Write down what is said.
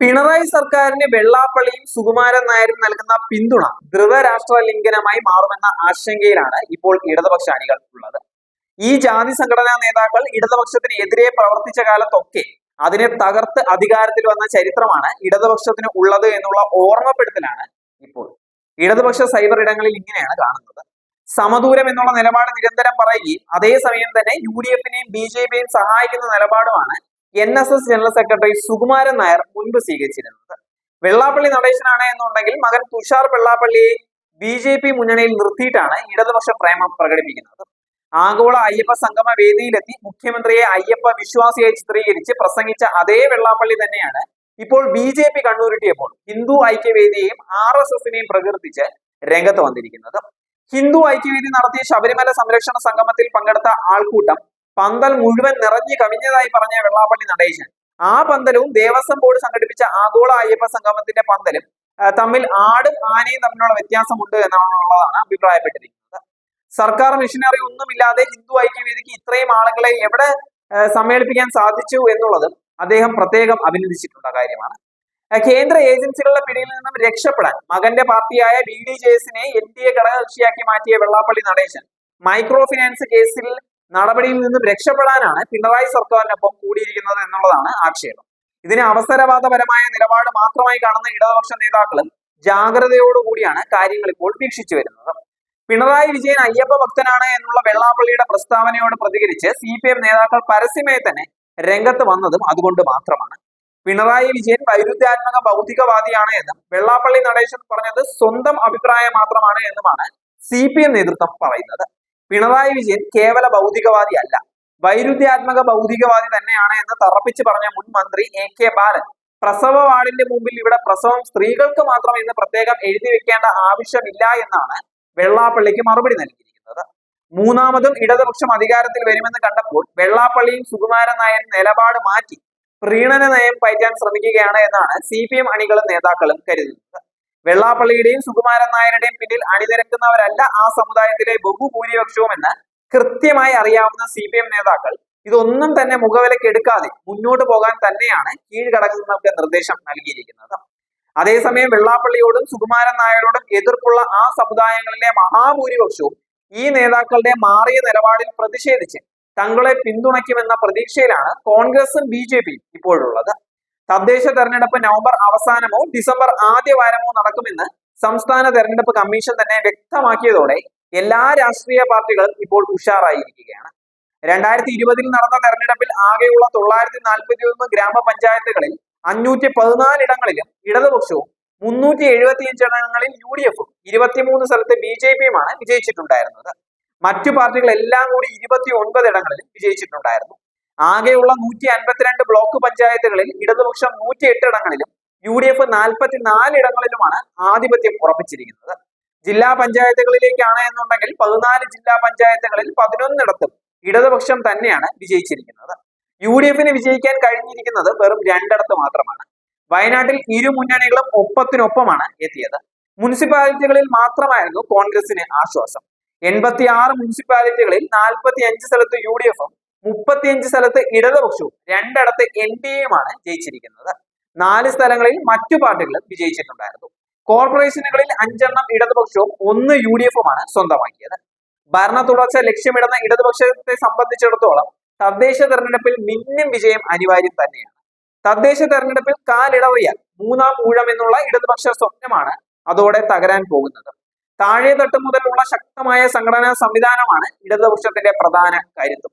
പിണറായി സർക്കാരിന് വെള്ളാപ്പള്ളിയും സുകുമാരൻ നായരും നൽകുന്ന പിന്തുണ ധൃതരാഷ്ട്ര ലിംഗനമായി മാറുമെന്ന ആശങ്കയിലാണ് ഇപ്പോൾ ഇടതുപക്ഷ അണികൾ ഉള്ളത്. ഈ ജാതി സംഘടനാ നേതാക്കൾ ഇടതുപക്ഷത്തിന് എതിരെ പ്രവർത്തിച്ച കാലത്തൊക്കെ അതിനെ തകർത്ത് അധികാരത്തിൽ വന്ന ചരിത്രമാണ് ഇടതുപക്ഷത്തിന് ഉള്ളത് എന്നുള്ള ഓർമ്മപ്പെടുത്തലാണ് ഇപ്പോൾ. ഇടതുപക്ഷ സൈബർ ഇടങ്ങളിൽ ഇങ്ങനെയാണ് കാണുന്നത്. സമദൂരം എന്നുള്ള നിലപാട് നിരന്തരം പറയുകയും അതേസമയം തന്നെ യു ഡി എഫിനെയും ബി ജെ പിയെയും സഹായിക്കുന്ന നിലപാടുമാണ് N S S general secretary Sukumaran Nair മുൻപ് സ്വീകരിച്ചിരുന്നത്. വെള്ളാപ്പള്ളി നടേശനാണ് എന്നുണ്ടെങ്കിൽ മകൻ തുഷാർ വെള്ളാപ്പള്ളിയെ ബി ജെ പി മുന്നണിയിൽ നിർത്തിയിട്ടാണ് ഇടതുപക്ഷ പ്രേമം പ്രകടിപ്പിക്കുന്നത്. ആഗോള അയ്യപ്പ സംഗമ വേദിയിലെത്തി മുഖ്യമന്ത്രിയെ അയ്യപ്പ വിശ്വാസിയായി ചിത്രീകരിച്ച് പ്രസംഗിച്ച അതേ വെള്ളാപ്പള്ളി തന്നെയാണ് ഇപ്പോൾ ബി ജെ പി കണ്ണൂരിട്ടിയപ്പോൾ ഹിന്ദു ഐക്യവേദിയെയും ആർ എസ് എസിനെയും പ്രകീർത്തിച്ച് രംഗത്ത് വന്നിരിക്കുന്നത്. ഹിന്ദു ഐക്യവേദി നടത്തിയ ശബരിമല സംരക്ഷണ സംഗമത്തിൽ പങ്കെടുത്ത ആൾക്കൂട്ടം പന്തൽ മുഴുവൻ നിറഞ്ഞു കവിഞ്ഞതായി പറഞ്ഞ വെള്ളാപ്പള്ളി നടേശൻ. ആ പന്തലും ദേവസ്വം ബോർഡ് സംഘടിപ്പിച്ച ആഗോള അയ്യപ്പ സംഗമത്തിന്റെ പന്തലും തമ്മിൽ ആടും ആനയും തമ്മിലുള്ള വ്യത്യാസമുണ്ട് എന്നുള്ളതാണ് അഭിപ്രായപ്പെട്ടിരിക്കുന്നത്. സർക്കാർ മിഷനറി ഒന്നുമില്ലാതെ ഹിന്ദു ഐക്യവേദിക്ക് ഇത്രയും ആളുകളെ എവിടെ സമ്മേളിപ്പിക്കാൻ സാധിച്ചു എന്നുള്ളതും അദ്ദേഹം പ്രത്യേകം അഭിനന്ദിച്ചിട്ടുള്ള കാര്യമാണ്. കേന്ദ്ര ഏജൻസികളുടെ പിടിയിൽ നിന്നും രക്ഷപ്പെടാൻ മകന്റെ പാർട്ടിയായ ബി ഡി ജെ എസിനെ എൻ ഡി എ ഘടകകക്ഷിയാക്കി മാറ്റിയ വെള്ളാപ്പള്ളി നടേശൻ മൈക്രോ ഫിനാൻസ് കേസിൽ നടപടിയിൽ നിന്നും രക്ഷപ്പെടാനാണ് പിണറായി സർക്കാരിനൊപ്പം കൂടിയിരിക്കുന്നത് എന്നുള്ളതാണ് ആക്ഷേപം. ഇതിനെ അവസരവാദപരമായ നിലപാട് മാത്രമായി കാണുന്ന ഇടതുപക്ഷ നേതാക്കളും ജാഗ്രതയോടുകൂടിയാണ് കാര്യങ്ങൾ ഇപ്പോൾ വീക്ഷിച്ചു വരുന്നത്. പിണറായി വിജയൻ അയ്യപ്പ ഭക്തനാണ് എന്നുള്ള വെള്ളാപ്പള്ളിയുടെ പ്രസ്താവനയോട് പ്രതികരിച്ച് സി പി എം നേതാക്കൾ പരസ്യമായി തന്നെ രംഗത്ത് വന്നതും അതുകൊണ്ട് മാത്രമാണ്. പിണറായി വിജയൻ വൈരുദ്ധ്യാത്മക ഭൗതികവാദിയാണ് എന്നും വെള്ളാപ്പള്ളി നടേശൻ പറഞ്ഞത് സ്വന്തം അഭിപ്രായം മാത്രമാണ് എന്നുമാണ് സി പി എം നേതൃത്വം പറയുന്നത്. പിണറായി വിജയൻ കേവല ഭൗതികവാദി അല്ല. വൈരുദ്ധ്യാത്മക ഭൗതികവാദി തന്നെയാണ് എന്ന് തറപ്പിച്ച് പറഞ്ഞ മുൻ മന്ത്രി എ കെ ബാലൻ. പ്രസവ വാർഡിന്റെ മുമ്പിൽ ഇവിടെ പ്രസവം സ്ത്രീകൾക്ക് മാത്രം എന്ന് പ്രത്യേകം എഴുതി വെക്കേണ്ട ആവശ്യമില്ല എന്നാണ് വെള്ളാപ്പള്ളിക്ക് മറുപടി നൽകിയിരിക്കുന്നത്. മൂന്നാമതും ഇടതുപക്ഷം അധികാരത്തിൽ വരുമെന്ന് കണ്ടപ്പോൾ വെള്ളാപ്പള്ളിയും സുകുമാരൻ നായരും നിലപാട് മാറ്റി പ്രീണന നയം പയറ്റാൻ ശ്രമിക്കുകയാണ് എന്നാണ് സി പി എം അണികളും നേതാക്കളും കരുതുന്നത്. വെള്ളാപ്പള്ളിയുടെയും സുകുമാരൻ നായരുടെയും പിന്നിൽ അണിനിരക്കുന്നവരല്ല ആ സമുദായത്തിലെ ബഹുഭൂരിപക്ഷവും എന്ന് കൃത്യമായി അറിയാവുന്ന സി പി എം നേതാക്കൾ. ഇതൊന്നും തന്നെ മുഖവിലക്ക് എടുക്കാതെ മുന്നോട്ട് പോകാൻ തന്നെയാണ് കീഴ്ഘടകങ്ങൾക്ക് നിർദ്ദേശം നൽകിയിരിക്കുന്നത്. അതേസമയം വെള്ളാപ്പള്ളിയോടും സുകുമാരൻ നായരോടും എതിർപ്പുള്ള ആ സമുദായങ്ങളിലെ മഹാഭൂരിപക്ഷവും ഈ നേതാക്കളുടെ മാറിയ നിലപാടിൽ പ്രതിഷേധിച്ച് തങ്ങളെ പിന്തുണയ്ക്കുമെന്ന പ്രതീക്ഷയിലാണ് കോൺഗ്രസും ബി ജെ പിയും ഇപ്പോഴുള്ളത്. തദ്ദേശ തെരഞ്ഞെടുപ്പ് നവംബർ അവസാനമോ ഡിസംബർ ആദ്യ വാരമോ നടക്കുമെന്ന് സംസ്ഥാന തെരഞ്ഞെടുപ്പ് കമ്മീഷൻ തന്നെ വ്യക്തമാക്കിയതോടെ എല്ലാ രാഷ്ട്രീയ പാർട്ടികളും ഇപ്പോൾ ഉഷാറായിരിക്കുകയാണ്. രണ്ടായിരത്തി ഇരുപതിൽ നടന്ന തെരഞ്ഞെടുപ്പിൽ ആകെയുള്ള തൊള്ളായിരത്തി നാൽപ്പത്തി ഒന്ന് ഗ്രാമപഞ്ചായത്തുകളിൽ അഞ്ഞൂറ്റി പതിനാല് ഇടങ്ങളിലും ഇടതുപക്ഷവും മുന്നൂറ്റി എഴുപത്തിയഞ്ച് ഇടങ്ങളിൽ യു ഡി എഫും ഇരുപത്തിമൂന്ന് സ്ഥലത്ത് ബി ജെ പിയുമാണ് വിജയിച്ചിട്ടുണ്ടായിരുന്നത്. മറ്റു പാർട്ടികൾ എല്ലാം കൂടി ഇരുപത്തി ഒൻപത് ഇടങ്ങളിൽ വിജയിച്ചിട്ടുണ്ടായിരുന്നു. ആകെയുള്ള നൂറ്റി അൻപത്തിരണ്ട് ബ്ലോക്ക് പഞ്ചായത്തുകളിൽ ഇടതുപക്ഷം നൂറ്റി എട്ട് ഇടങ്ങളിലും യു ഡി എഫ് നാൽപ്പത്തി നാല് ഇടങ്ങളിലുമാണ് ആധിപത്യം ഉറപ്പിച്ചിരിക്കുന്നത്. ജില്ലാ പഞ്ചായത്തുകളിലേക്കാണ് എന്നുണ്ടെങ്കിൽ പതിനാല് ജില്ലാ പഞ്ചായത്തുകളിൽ പതിനൊന്നിടത്തും ഇടതുപക്ഷം തന്നെയാണ് വിജയിച്ചിരിക്കുന്നത്. യു ഡി എഫിന് വിജയിക്കാൻ കഴിഞ്ഞിരിക്കുന്നത് വെറും രണ്ടിടത്ത് മാത്രമാണ്. വയനാട്ടിൽ ഇരു മുന്നണികളും ഒപ്പത്തിനൊപ്പമാണ് എത്തിയത്. മുനിസിപ്പാലിറ്റികളിൽ മാത്രമായിരുന്നു കോൺഗ്രസിന് ആശ്വാസം. എൺപത്തി ആറ് മുനിസിപ്പാലിറ്റികളിൽ നാൽപ്പത്തി അഞ്ച് സ്ഥലത്ത് യു ഡി എഫും മുപ്പത്തിയഞ്ച് സ്ഥലത്ത് ഇടതുപക്ഷവും രണ്ടിടത്ത് എൻ ഡി എയുമാണ് ജയിച്ചിരിക്കുന്നത്. നാല് സ്ഥലങ്ങളിൽ മറ്റു പാർട്ടികളും വിജയിച്ചിട്ടുണ്ടായിരുന്നു. കോർപ്പറേഷനുകളിൽ അഞ്ചെണ്ണം ഇടതുപക്ഷവും ഒന്ന് യു ഡി എഫുമാണ് സ്വന്തമാക്കിയത്. ഭരണ തുടർച്ച ലക്ഷ്യമിടുന്ന ഇടതുപക്ഷത്തെ സംബന്ധിച്ചിടത്തോളം തദ്ദേശ തെരഞ്ഞെടുപ്പിൽ മിന്നും വിജയം അനിവാര്യം തന്നെയാണ്. തദ്ദേശ തെരഞ്ഞെടുപ്പിൽ കാലിടറിയാൽ മൂന്നാം ഊഴം എന്നുള്ള ഇടതുപക്ഷ സ്വപ്നമാണ് അതോടെ തകരാൻ പോകുന്നത്. താഴെ തട്ട് മുതലുള്ള ശക്തമായ സംഘടനാ സംവിധാനമാണ് ഇടതുപക്ഷത്തിന്റെ പ്രധാന കരുത്തും.